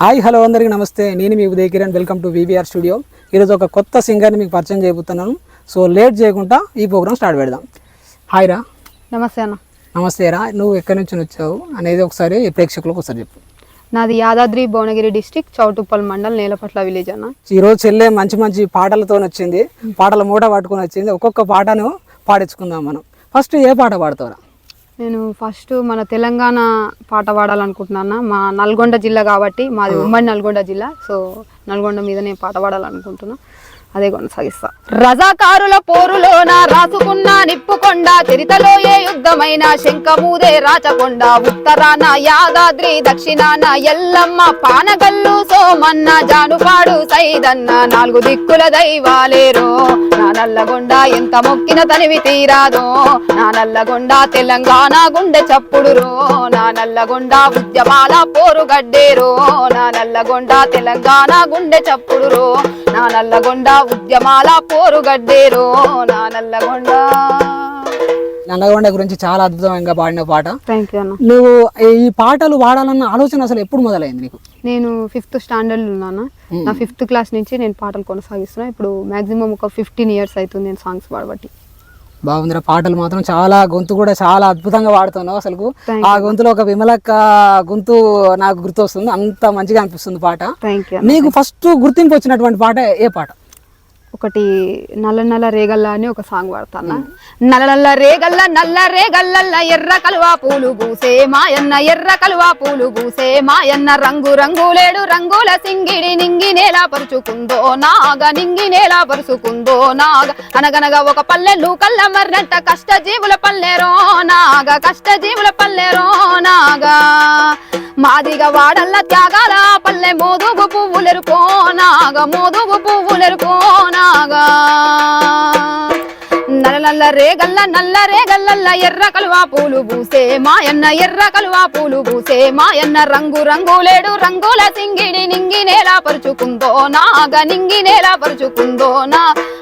Hi hello అందరికీ నమస్తే. నేను మీ Uday Kiran. Welcome to VVR studio ఈరోజు ఒక కొత్త సింగర్ని మీకు పరిచయం చేయబోతున్నాను. సో లేట్ చేయకుండా ఈ ప్రోగ్రామ్ స్టార్ట్ పెడదాం. హాయ్ రా. నమస్తే అన్న. నమస్తే రా. నువ్వు ఎక్కడి నుంచి వచ్చావు అనేది ఒకసారి ప్రేక్షకులకు ఒకసారి చెప్పు. నాది యాదాద్రి భువనగిరి డిస్టిక్ చౌటుప్పల్ మండల్ నేలపట్ల విలేజ్ అన్న. ఈరోజు చెల్లె మంచి మంచి పాటలతో వచ్చింది. పాటల మూట పట్టుకొని వచ్చింది. ఒక్కొక్క పాటను పాడించుకుందాం మనం. ఫస్ట్ ఏ పాట పాడతావురా? నేను ఫస్ట్ మన తెలంగాణ పాట పాడాలనుకుంటున్నాను మా నల్గొండ జిల్లా కాబట్టి మాది ఉమ్మడి నల్గొండ జిల్లా. సో నల్గొండ మీద నేను పాట పాడాలనుకుంటున్నాను అదే కొనసాగిస్తా. రజాకారుల పోరులోన రాసుకున్న నిప్పుకొండ చరితలో ఏ యుద్ధమైన శంఖమూదే రాచకొండ ఉత్తరాన యాదాద్రి దక్షిణాన ఎల్లమ్మ పానగల్లు సోమన్న జానుపాడు సైదన్న నాలుగు దిక్కుల దైవాలేరో నా నల్లగొండ ఎంత మొక్కిన తనివి తీరాదో నా నల్లగొండ తెలంగాణ గుండె చప్పుడురో నా నల్లగొండ ఉద్యమాల పోరుగడ్డేరో నా నల్లగొండ తెలంగాణ గుండె చప్పుడురో నా నల్లగొండ ఉద్యమాల పోరుగడ్డేరో నా నల్లగొండ. నల్లగొండ గురించి చాలా అద్భుతంగా పాడిన పాట. థ్యాంక్ యూ అన్న. నువ్వు ఈ పాటలు పాడాలన్న ఆలోచన అసలు ఎప్పుడు మొదలైంది నీకు? నేను ఫిఫ్త్ స్టాండర్డ్ ఉన్నాను? నా ఫిఫ్త్ క్లాస్ నుంచి నేను పాటలు కొనసాగిస్తున్నా. ఇప్పుడు మాక్సిమం ఒక ఫిఫ్టీన్ ఇయర్స్ అవుతుంది నేను సాంగ్స్ పాడబట్టి. బాగుందిరా పాటలు మాత్రం చాలా గొంతు కూడా చాలా అద్భుతంగా పాడుతున్నావు అసలు ఆ గొంతులో ఒక విమలక్క గొంతు నాకు గుర్తొస్తుంది. అంత మంచిగా అనిపిస్తుంది పాట. థ్యాంక్ యూ నీకు ఫస్ట్ గుర్తింపు వచ్చినటువంటి పాట ఏ పాట? ఒకటి నల్ల నల్ల రేగల్ల అని ఒక సాంగ్ పాడతాను? నల్ల నల్ల రేగల్ల నల్ల రేగల్లల్ల ఎర్ర కలువా పూలు పూసే మాయన్న ఎర్ర కలువా పూలు పూసే మాయన్న. రంగు రంగులేడు రంగుల సింగిడి నింగి నేల పరుచుకుందో నాగ నింగి నేల పరుచుకుందో నాగ. అనగనగా ఒక పల్లెలు కల్ల మర్రంట కష్ట జీవుల పల్లెరో నాగ కష్ట జీవుల పల్లెరో నాగా. మాదిగ వాడల్ల త్యాగాల పల్లె మోదుగు పువ్వులెరుకో నాగ మోదుగు నల్ల రేగల్ల నల్ల రేగల్ల ఎర్ర కలువా పూలు పూసే మాయన్న ఎర్ర కలువా పూలు పూసే మాయన్న. రంగు రంగులేడు రంగుల సింగిడి నింగి నేల పరుచుకుందో నాగ నింగి నేల పరుచుకుందో నా.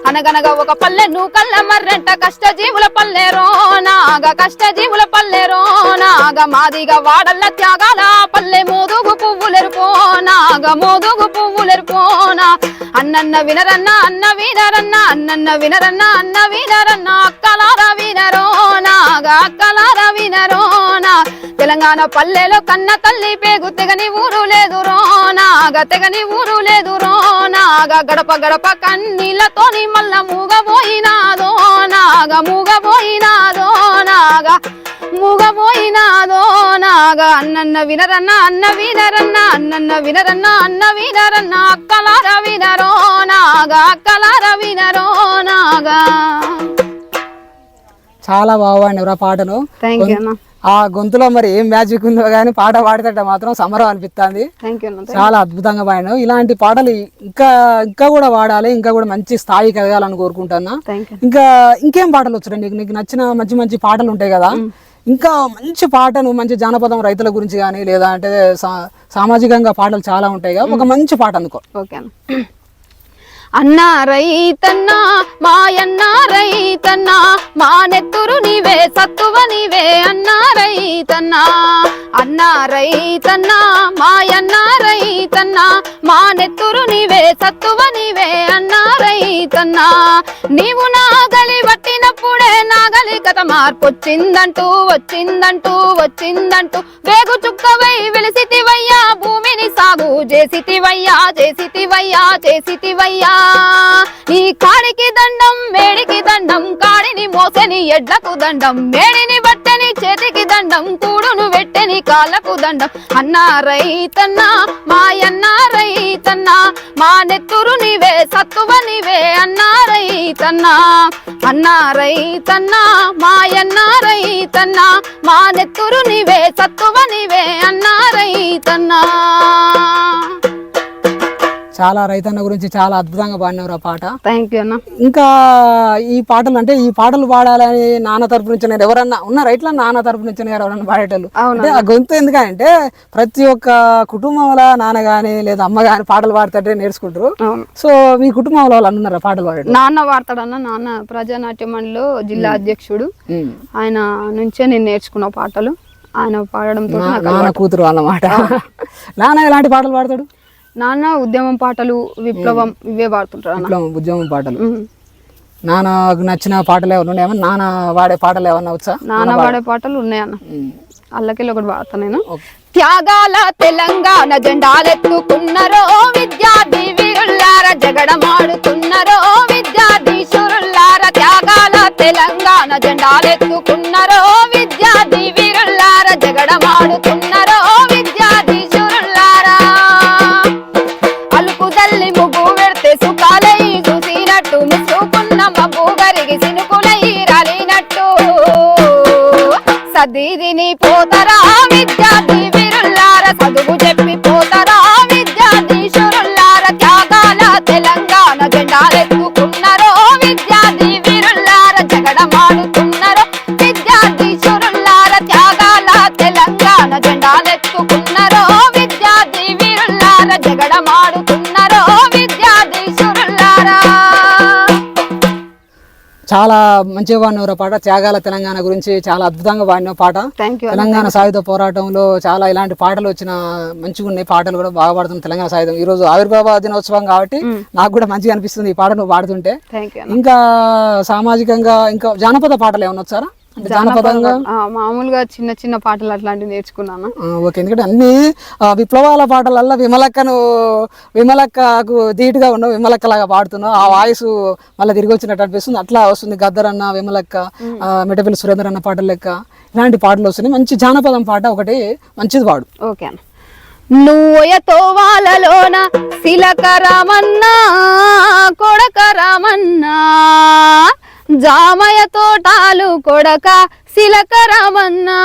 అనగనగా ఒక పల్లెను కళ్ళ మర్రంట కష్ట జీవుల పల్లెరో నాగ కష్ట జీవుల పల్లెరో నాగ మాదిగ వాడల్ల త్యాగాల పల్లె మోదుగు పువ్వులెరుపో నాగ మోదుగు పువ్వులెరుపోనా అన్నన్న వినరన్న అన్న వినరన్న అన్నన్న వినరన్న అన్న వినరన్న అక్కలార వినరోనా అక్కలార వినరోనా తెలంగాణ పల్లెలో కన్న తల్లి పేగు తెగని ఊరు లేదు నాగా తెగని ఊరు లేదు నాగా గడప గడప కన్నీళ్ళతోని మల్ల మూగబోయినాదో నాగా మూగబోయినాదో నాగా మూగబోయినాదో నాగా అన్నన్న వినరన్న అన్న వినరన్న అన్నన్న వినరన్న అన్న వినరన్న అక్కలార వినరో నాగా అక్కలార వినరో నాగా. చాలా బాగా పాడినవురా పాటను. ఆ గొంతులో మరి ఏం మ్యాజిక్ ఉందో కానీ పాట పాడితే మాత్రం సమరం అనిపిస్తుంది చాలా అద్భుతంగా పాడినావు. ఇలాంటి పాటలు ఇంకా ఇంకా కూడా వాడాలి ఇంకా కూడా మంచి స్థాయికి ఎదగాలని కోరుకుంటున్నా. ఇంకా ఇంకేం పాటలు వచ్చాయి నీకు నీకు నచ్చిన మంచి మంచి పాటలు ఉంటాయి కదా. ఇంకా మంచి పాటను మంచి జానపదం రైతుల గురించి కానీ లేదా అంటే సామాజికంగా పాటలు చాలా ఉంటాయి కదా. ఒక మంచి పాట అందుకో. ఓకే అన్న రైతన్నా మాయన్న రైతన్నా మా నెత్తురు నీవే సత్తువ నీవే అన్న రైతన్నా. అన్న రైతన్నా మాయన్న రైతన్నా మా నెత్తురు నీవే సత్తువ నీవే అన్న రైతన్నా. నీవు నాగలి నాగలికత నాగలి మార్పు వచ్చిందంటూ వచ్చిందంటూ. వచ్చిందంటూ వేగు చుక్కవై వెలిసితివయ్యా భూమిని సాగు చేసితివయ్యా చేసితివయ్యా చేసితివయ్యా. నీ కాడికి దండం మేడికి దండం కాడిని మోసని ఎడ్లకు దండం మేడిని బట్టని చేతికి దండం కూడును వెట్టని కాళ్ళకు దండం. అన్న రైతన్నా మాయన్న రైతన్నా మా నెత్తురు నీవే సత్తువ నీవే అన్న రైతన్నా. అన్న రైతన్నా మాయన్న రైతన్నా మా నెత్తురు నీవే సత్తువ నీవే అన్న రైతన్నా. చాలా రైతన్న గురించి చాలా అద్భుతంగా పాడినవారు ఆ పాట. థ్యాంక్ యూ అన్న. ఇంకా ఈ పాటలు అంటే ఈ పాటలు పాడాలని నాన్న తరపు నుంచి నేను ఎవరన్నా ఉన్నారా ఇట్లా నాన్న తరపు నుంచి ఎవరన్నా పాడేటోళ్ళు? అంటే ఆ గొంతు ఎందుకంటే ప్రతి ఒక్క కుటుంబంలో నాన్న గాని లేదా అమ్మ గాని పాటలు పాడుతుంటే నేర్చుకుంటారు. సో మీ కుటుంబంలో వాళ్ళు అన్నారా పాటలు పాడేటోళ్ళు? నాన్న వాడతాడన్న నాన్న ప్రజానాట్య మండలిలో జిల్లా అధ్యక్షుడు. ఆయన నుంచే నేను నేర్చుకున్న పాటలు. ఆయన పాడడంతో కూతురు అన్నమాట. నాన్న ఎలాంటి పాటలు పాడతాడు? నాన్న ఉద్యమం పాటలు విప్లవం ఇవే పాడుతుంటారు ఉద్యమం పాటలు. నాన్నకు నచ్చిన పాటలు ఏమైనా ఉన్నాయా? నాన్న వాడే పాటలు ఏమన్నా వచ్చా? నాన్న పాడే పాటలు ఉన్నాయన్న. అల్లకెళ్ళి ఒకటి పాడతా నేను. త్యాగాల తెలంగాణ జెండాలెత్తుకున్నారో విద్యార్థి వీరుల్లార జగడమాడుతున్నారో విద్యార్థి శూరుల్లార త్యాగాల తెలంగాణ జెండాలెత్తుకున్నారో విద్యార్థి వీరుల్లార జగడమాడుతున్నారో దీదిని పోతరా విద్యార్థి వీరుల్లార? చదువు చాలా మంచిగా పాడినవరా పాట త్యాగాల తెలంగాణ గురించి చాలా అద్భుతంగా పాడిన పాట. తెలంగాణ సాయుధ పోరాటంలో చాలా ఇలాంటి పాటలు వచ్చిన మంచిగా ఉన్నాయి పాటలు కూడా బాగా పాడుతుంది తెలంగాణ సాయుధం. ఈ రోజు ఆవిర్భావ దినోత్సవం కాబట్టి నాకు కూడా మంచిగా అనిపిస్తుంది ఈ పాట నువ్వు పాడుతుంటే. ఇంకా సామాజికంగా ఇంకా జానపద పాటలు ఏమైనా వచ్చారా? జానపదంగా? మామూలుగా చిన్న చిన్న పాటలు అట్లాంటివి నేర్చుకున్నాను? ఓకే. ఎందుకంటే అన్ని విప్లవాల పాటలల్లో విమలక్కను విమలక్కకు ధీటుగా ఉన్నావు విమలక్క లాగా పాడుతున్నావు ఆ వాయిస్ మళ్ళీ తిరిగి వచ్చినట్టు అనిపిస్తుంది. అట్లా వస్తుంది గద్దర్ అన్న విమలక్క మిటపల్లి సురేందర్ అన్న పాటల లెక్క. ఇలాంటి పాటలు వస్తున్నాయి. మంచి జానపదం పాట ఒకటి మంచిది పాడు. ఓకే అన్న. నువ్వయతో వాళ్ళలోన శిలక రామన్నా కొడక రామన్నా జామయ తోటాలు కొడక శిలక రామన్నా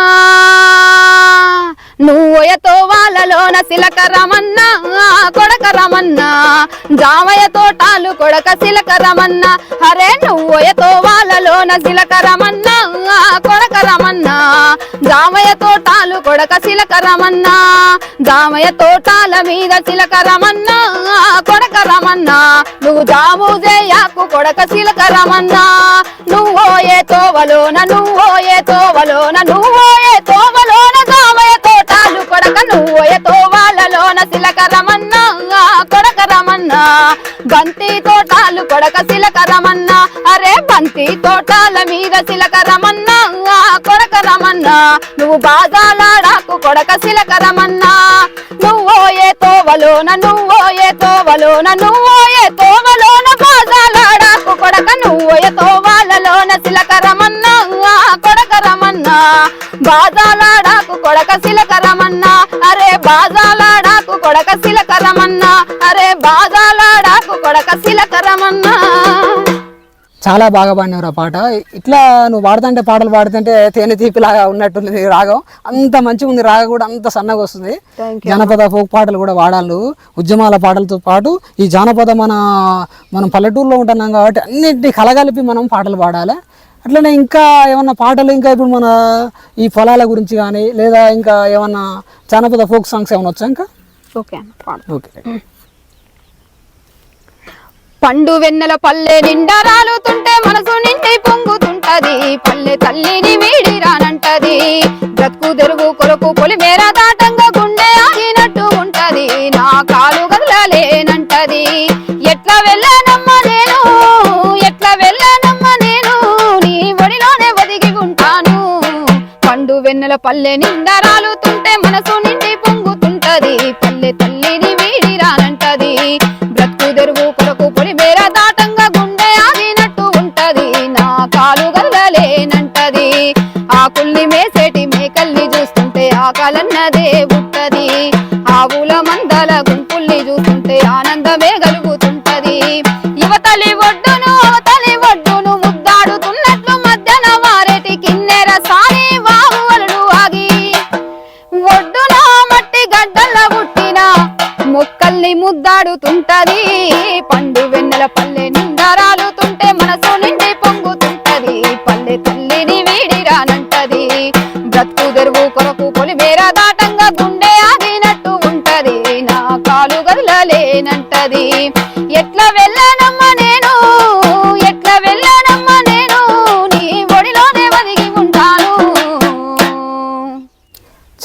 నువ్వయతో వాళ్ళలోన శిలక రమన్నా కొడక రమన్నా జామయ తోటాలు కొడక శిలకరమన్నా. రమన్నా హరే నువ్వయతో వాళ్ళలోన శిలక రమన్నా కొడక రమన్నా జామయ తోటాలు కొడక శిలక రమన్నా జామయ తోటాల మీద శిలక రమన్నా కొడక రమన్నా నువ్వు జాము జయాకు కొడక శిలకరమన్నా. రమన్నా ఏ తోవలోన నువ్వోయే ఏ తోవలోన నువ్వోయే ఏ తోవలోన జామయ తోటాలు కొడక నువ్వోయే తోవాలలోన సిలక రమన్నా కొడక రమన్నా బంతి తోటాలు కొడక సిలక రమన్నా అరే బంతి తోటాల మీద సిలక రమన్నా కొడక రమన్నా నువ్వు బాజాలాడాకు కొడక సిలక రమన్నా నువ్వోయే తోవలోన నువ్వోయే ఏ తోవలోన నువ్వోయే తోవలోన బాజాలాడాకు కొడక నువ్వోయే ఏ తోవాలలోన శిలక రమన్నా బాజాలాడాకు కొడక శిలక రమన్నా అరే బాజాలాడాకు కొడక శిలక రమన్నా అరే బాజాలాడాకు కొడక శిలక రమన్నా చాలా బాగా పాడినవరా పాట. ఇట్లా నువ్వు పాడుతుంటే పాటలు పాడుతుంటే తేనె తీపిలాగా ఉన్నట్టుంది నీ రాగం. అంత మంచిగా ఉంది రాగం కూడా అంత సన్నగా వస్తుంది. జానపద ఫోక్ పాటలు కూడా వాడాలి. ఉద్యమాల పాటలతో పాటు ఈ జానపద మన మనం పల్లెటూరులో ఉంటున్నాం కాబట్టి అన్నిటిని కలగలిపి మనం పాటలు పాడాలి? అట్లనే ఇంకా ఏమన్నా పాటలు ఇంకా ఇప్పుడు మన ఈ పొలాల గురించి కానీ లేదా ఇంకా ఏమన్నా జానపద ఫోక్ సాంగ్స్ ఏమైనా వచ్చా ఇంకా? Okay okay. పండు వెన్నెల పల్లె నిండా రాలుతుంటే మనసు నిండి పొంగుతుంటది. పల్లె తల్లిని వీడి రానంటది. బ్రతుకు తెరుగు కొరకు పొలి మేర దాటంగా గుండె ఆగినట్టు ఉంటది. నా కాలు గదలలేనంటది. పల్లె నిండా రాలుతుంటే మనసు నిండి పొంగుతుంటది. పల్లె తల్లిని వీడి రానంటది. బ్రతుకు తెరువు కొరకు పొడి మేర దాటంగా గుండె ఆగినట్టు ఉంటది. నా కాలు గల్లలేనంటది ఆకుల్ని మేసేటి మేకల్ని చూస్తుంటే ఆకలన్నదే ఉంటది. ఆవుల మందల గుంపుల్ని చూస్తుంటే ఆనందమే గలు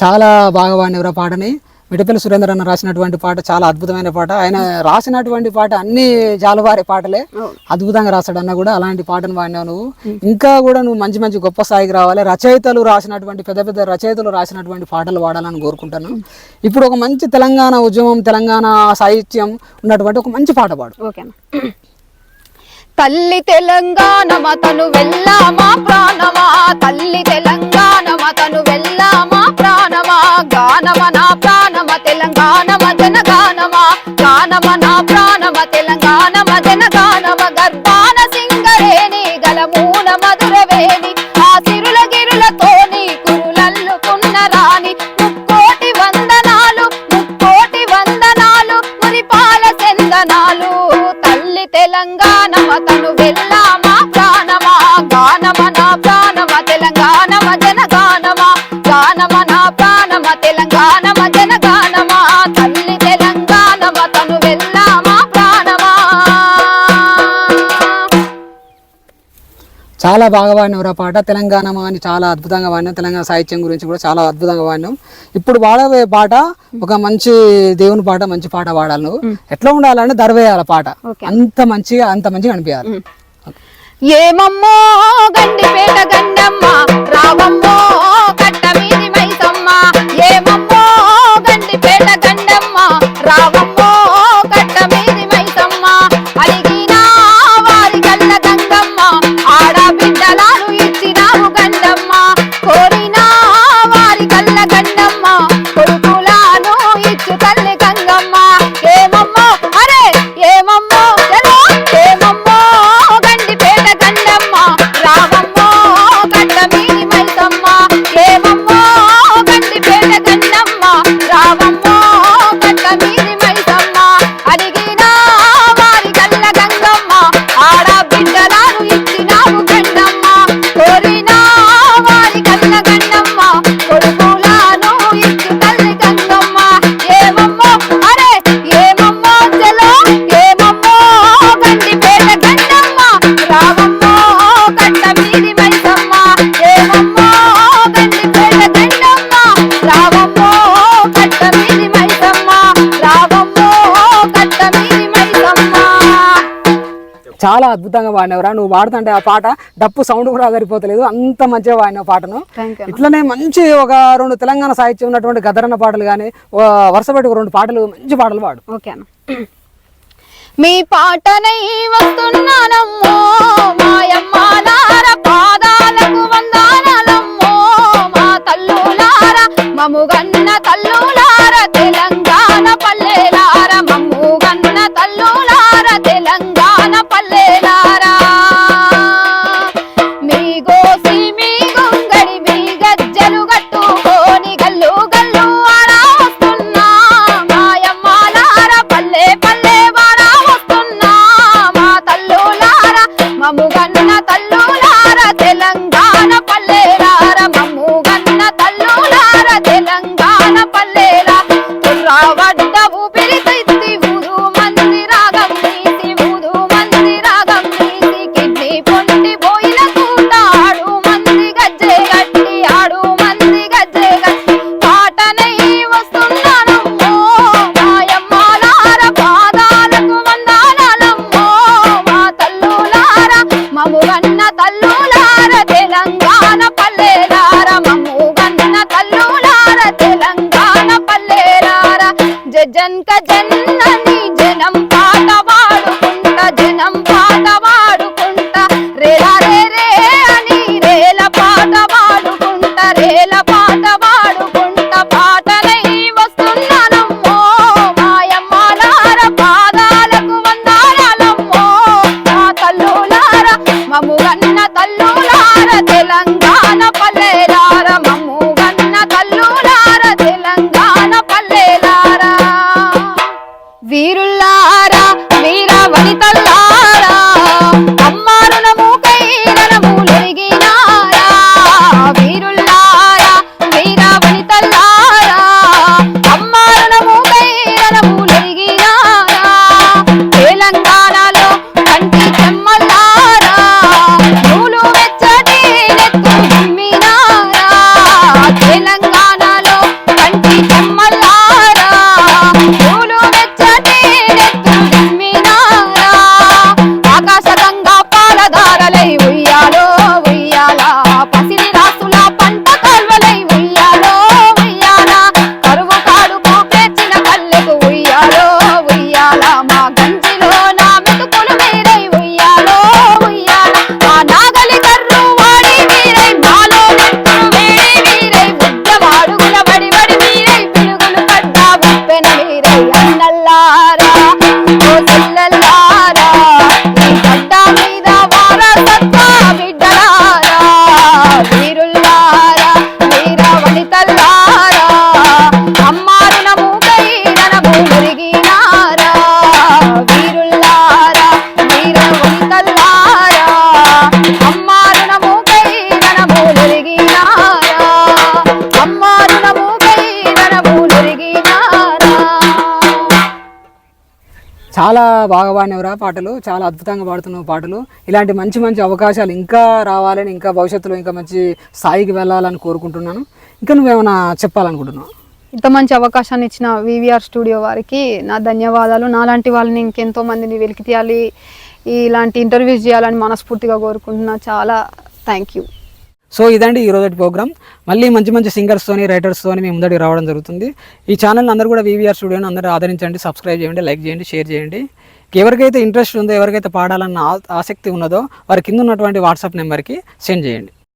చాలా బాగా పాడినవరా పాటని. మిడపల్లి సురేందర్ అన్న రాసినటువంటి పాట చాలా అద్భుతమైన పాట. ఆయన రాసినటువంటి పాట అన్ని జాలువారి పాటలే. అద్భుతంగా రాశాడు అన్న కూడా అలాంటి పాటను పాడినావు నువ్వు. ఇంకా కూడా నువ్వు మంచి మంచి గొప్ప స్థాయికి రావాలి. రచయితలు రాసినటువంటి పెద్ద పెద్ద రచయితలు రాసినటువంటి పాటలు పాడాలని కోరుకుంటాను. ఇప్పుడు ఒక మంచి తెలంగాణ ఉద్యమం తెలంగాణ సాహిత్యం ఉన్నటువంటి ఒక మంచి పాట పాడు. ఓకేనా తల్లి తెలంగాణ మతను వెళ్ళామా ప్రాణమా? తల్లి తెలంగాణ మతను గానమ నా ప్రాణమ తెలంగాణమ జనగానమ? గానమ నా ప్రాణమ తెలంగాణమ జనగానమ? గర్భాన సింగరేణి గలమూన మధురవేణి ఆ సిరుల గిరులతోని కురులల్లుకున్న రాణి. ముక్కోటి వందనాలు ముక్కోటి వందనాలు మురిపాల చందనాలు. తల్లి తెలంగాణ తను వెళ్ళామా ప్రాణమా? గానమ నా ప్రాణ చాలా బాగా పాడినవరా పాట. తెలంగాణ అని చాలా అద్భుతంగా పాడినాం తెలంగాణ సాహిత్యం గురించి కూడా చాలా అద్భుతంగా పాడినాం ఇప్పుడు పాడబోయే పాట ఒక మంచి దేవుని పాట మంచి పాట పాడాలి నువ్వు. ఎట్లా ఉండాలంటే దర్వేయాలి పాట. అంత మంచిగా అంత మంచిగా అనిపించాలి. ఏమమ్మో గండిపేట గండమ్మ చాలా అద్భుతంగా పాడినవరా. నువ్వు పాడుతుంటే ఆ పాట డప్పు సౌండ్ కూడా సరిపోతలేదు అంత మంచిగా పాడిన పాటను. ఇట్లనే మంచి ఒక రెండు తెలంగాణ సాహిత్యం ఉన్నటువంటి గదరన్న పాటలు కానీ వరుస పెట్టి రెండు పాటలు మంచి పాటలు పాడు. ఓకే మీ పాటనై వస్తున్నానమ్మో మాయమ్మాలార Mobility. చాలా బాగా పాడినవరా పాటలు చాలా అద్భుతంగా పాడుతున్నావు పాటలు. ఇలాంటి మంచి మంచి అవకాశాలు ఇంకా రావాలని ఇంకా భవిష్యత్తులో ఇంకా మంచి స్థాయికి వెళ్ళాలని కోరుకుంటున్నాను. ఇంకా నువ్వేమైనా చెప్పాలనుకుంటున్నావు? ఇంత మంచి అవకాశాన్ని ఇచ్చిన వివిఆర్ స్టూడియో వారికి నా ధన్యవాదాలు. నాలాంటి వాళ్ళని ఇంకెంతో మందిని వెలికి తీయాలి ఇలాంటి ఇంటర్వ్యూస్ చేయాలని మనస్ఫూర్తిగా కోరుకుంటున్నా. చాలా థ్యాంక్ యూ సో ఇదండి ఈ రోజు ప్రోగ్రామ్. మళ్ళీ మంచి మంచి సింగర్స్తోని రైటర్స్తోని మీ ముందడికి రావడం జరుగుతుంది. ఈ ఛానల్ని అందరూ కూడా వీవీఆర్ స్టూడియోని అందరూ ఆదరించండి సబ్స్క్రైబ్ చేయండి లైక్ చేయండి షేర్ చేయండి. ఎవరికైతే ఇంట్రెస్ట్ ఉందో ఎవరికైతే పాడాలన్న ఆ- ఆసక్తి ఉన్నదో వారి కింద ఉన్నటువంటి వాట్సాప్ నెంబర్కి సెండ్ చేయండి.